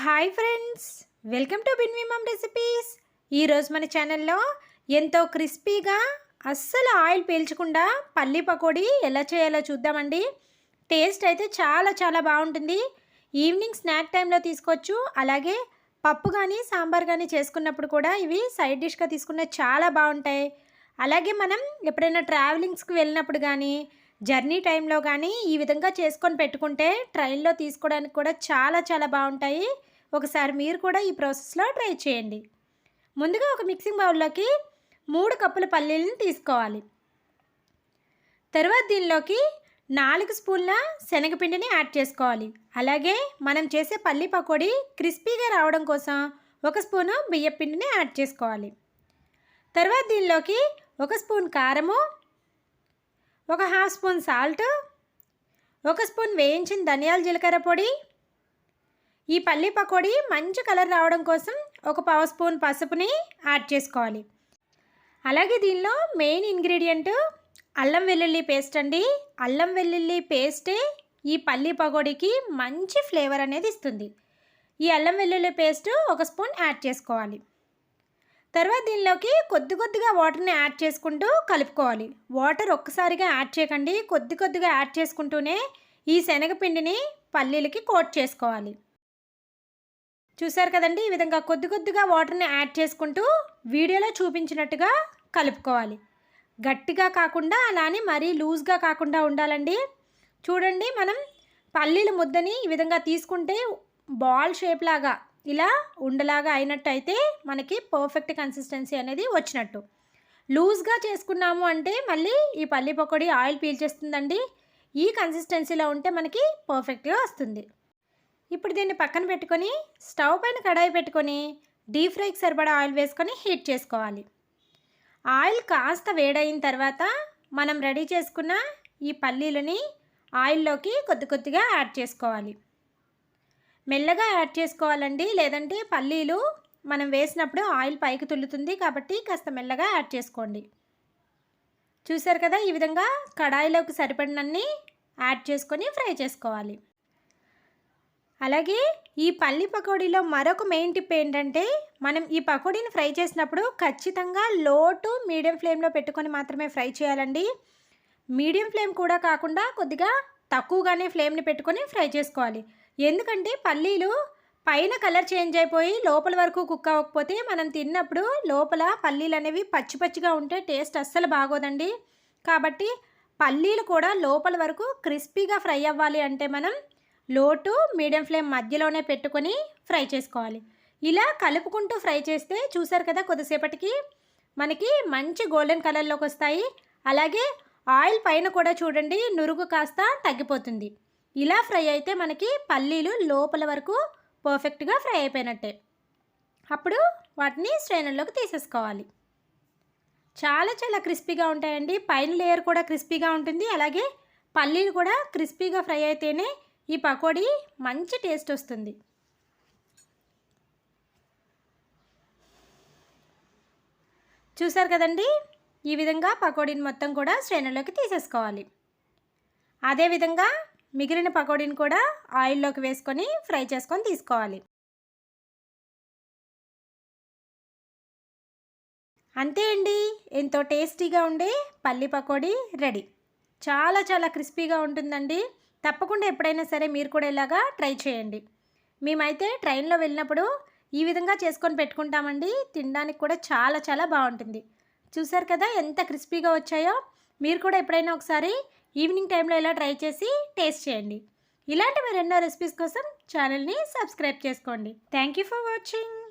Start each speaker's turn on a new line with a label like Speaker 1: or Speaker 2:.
Speaker 1: Hi friends welcome to బిన్విమమ్ recipes. ఈరోజు మన ఛానల్లో ఎంతో క్రిస్పీగా అస్సలు ఆయిల్ పీల్చకుండా పల్లి పకోడీ ఎలా చేయాలో చూద్దామండి. టేస్ట్ అయితే చాలా చాలా బాగుంటుంది. ఈవినింగ్ స్నాక్ టైంలో తీసుకోవచ్చు. అలాగే పప్పు కానీ సాంబార్ కానీ చేసుకున్నప్పుడు కూడా ఇవి సైడ్ డిష్గా తీసుకున్న చాలా బాగుంటాయి. అలాగే మనం ఎప్పుడైనా ట్రావెలింగ్స్కి వెళ్ళినప్పుడు కానీ జర్నీ టైంలో కానీ ఈ విధంగా చేసుకొని పెట్టుకుంటే ట్రైన్లో తీసుకోవడానికి కూడా చాలా చాలా బాగుంటాయి. ఒకసారి మీరు కూడా ఈ ప్రాసెస్లో ట్రై చేయండి. ముందుగా ఒక మిక్సింగ్ బౌల్లోకి మూడు కప్పుల పల్లీలను తీసుకోవాలి. తర్వాత దీనిలోకి నాలుగు స్పూన్ల శనగపిండిని యాడ్ చేసుకోవాలి. అలాగే మనం చేసే పల్లి పకోడీ క్రిస్పీగా రావడం కోసం ఒక స్పూను బియ్యపిండిని యాడ్ చేసుకోవాలి. తర్వాత దీనిలోకి ఒక స్పూన్ కారము ఒక హాఫ్ స్పూన్ సాల్ట్ ఒక స్పూన్ వేయించిన ధనియాల జీలకర్ర పొడి. ఈ పల్లి పకోడీ మంచి కలర్ రావడం కోసం ఒక పావు స్పూన్ పసుపుని యాడ్ చేసుకోవాలి. అలాగే దీనిలో మెయిన్ ఇంగ్రీడియంట్ అల్లం వెల్లుల్లి పేస్ట్ అండి. అల్లం వెల్లుల్లి పేస్టే ఈ పల్లి పకోడీకి మంచి ఫ్లేవర్ అనేది ఇస్తుంది. ఈ అల్లం వెల్లుల్లి పేస్ట్ ఒక స్పూన్ యాడ్ చేసుకోవాలి. తర్వాత దీనిలోకి కొద్ది కొద్దిగా వాటర్ని యాడ్ చేసుకుంటూ కలుపుకోవాలి. వాటర్ ఒక్కసారిగా యాడ్ చేయకండి. కొద్ది కొద్దిగా యాడ్ చేసుకుంటూనే ఈ శనగపిండిని పల్లీలకి కోట్ చేసుకోవాలి. చూసారు కదండి? ఈ విధంగా కొద్ది కొద్దిగా వాటర్ని యాడ్ చేసుకుంటూ వీడియోలో చూపించినట్టుగా కలుపుకోవాలి. గట్టిగా కాకుండా అలానే మరీ లూజ్గా కాకుండా ఉండాలండి. చూడండి మనం పల్లీల ముద్దని ఈ విధంగా తీసుకుంటే బాల్ షేప్ లాగా ఇలా ఉండలాగా అయినట్టయితే మనకి పర్ఫెక్ట్ కన్సిస్టెన్సీ అనేది వచ్చినట్టు. లూజ్గా చేసుకున్నాము అంటే మళ్ళీ ఈ పల్లి పకోడీ ఆయిల్ పీల్చేస్తుందండి ఈ కన్సిస్టెన్సీలో ఉంటే మనకి పర్ఫెక్ట్గా వస్తుంది. ఇప్పుడు దీన్ని పక్కన పెట్టుకొని స్టవ్ పైన కడాయి పెట్టుకొని డీప్ ఫ్రైకి సరిపడా ఆయిల్ వేసుకొని హీట్ చేసుకోవాలి. ఆయిల్ కాస్త వేడైన తర్వాత మనం రెడీ చేసుకున్న ఈ పల్లీలని ఆయిల్లోకి కొద్ది కొద్దిగా యాడ్ చేసుకోవాలి. మెల్లగా యాడ్ చేసుకోవాలండి. లేదంటే పల్లీలు మనం వేసినప్పుడు ఆయిల్ పైకి తుల్లుతుంది కాబట్టి కాస్త మెల్లగా యాడ్ చేసుకోండి. చూసారు కదా ఈ విధంగా కడాయిలోకి సరిపడినన్ని యాడ్ చేసుకొని ఫ్రై చేసుకోవాలి. అలాగే ఈ పల్లి పకోడీలో మరొక మెయిన్ టిప్ ఏంటంటే మనం ఈ పకోడీని ఫ్రై చేసినప్పుడు ఖచ్చితంగా లో టు మీడియం ఫ్లేమ్లో పెట్టుకొని మాత్రమే ఫ్రై చేయాలండి. మీడియం ఫ్లేమ్ కూడా కాకుండా కొద్దిగా తక్కువగానే ఫ్లేమ్ని పెట్టుకొని ఫ్రై చేసుకోవాలి. ఎందుకంటే పల్లీలు పైన కలర్ చేంజ్ అయిపోయి లోపల వరకు కుక్ అవ్వకపోతే మనం తిన్నప్పుడు లోపల పల్లీలు అనేవి పచ్చి పచ్చిగా ఉంటే టేస్ట్ అస్సలు బాగోదండి. కాబట్టి పల్లీలు కూడా లోపల వరకు క్రిస్పీగా ఫ్రై అవ్వాలి అంటే మనం లో టు మీడియం ఫ్లేమ్ మధ్యలోనే పెట్టుకొని ఫ్రై చేసుకోవాలి. ఇలా కలుపుకుంటూ ఫ్రై చేస్తే చూసారు కదా కొద్దిసేపటికి మనకి మంచి గోల్డెన్ కలర్లోకి వస్తాయి. అలాగే ఆయిల్ పైన కూడా చూడండి నురుగు కాస్త తగ్గిపోతుంది. ఇలా ఫ్రై అయితే మనకి పల్లీలు లోపల వరకు పర్ఫెక్ట్గా ఫ్రై అయిపోయినట్టే. అప్పుడు వాటిని స్ట్రైనర్లోకి తీసేసుకోవాలి. చాలా చాలా క్రిస్పీగా ఉంటాయండి. పైన లేయర్ కూడా క్రిస్పీగా ఉంటుంది. అలాగే పల్లీలు కూడా క్రిస్పీగా ఫ్రై అయితేనే ఈ పకోడీ మంచి టేస్ట్ వస్తుంది. చూసారు కదండి? ఈ విధంగా పకోడీని మొత్తం కూడా శ్రేణుల్లోకి తీసేసుకోవాలి. అదేవిధంగా మిగిలిన పకోడీని కూడా ఆయిల్లోకి వేసుకొని ఫ్రై చేసుకొని తీసుకోవాలి. అంతే అండి. ఎంతో టేస్టీగా ఉండే పల్లి పకోడీ రెడీ. చాలా చాలా క్రిస్పీగా ఉంటుందండి. తప్పకుండా ఎప్పుడైనా సరే మీరు కూడా ఇలాగా ట్రై చేయండి. మేమైతే ట్రైన్లో వెళ్ళినప్పుడు ఈ విధంగా చేసుకొని పెట్టుకుంటామండి. తినడానికి కూడా చాలా చాలా బాగుంటుంది. చూసారు కదా ఎంత క్రిస్పీగా వచ్చాయో? మీరు కూడా ఎప్పుడైనా ఒకసారి ఈవినింగ్ టైంలో ఇలా ట్రై చేసి టేస్ట్ చేయండి. ఇలాంటి మరెన్నో రెసిపీస్ కోసం ఛానల్ని సబ్స్క్రైబ్ చేసుకోండి. Thank you for watching.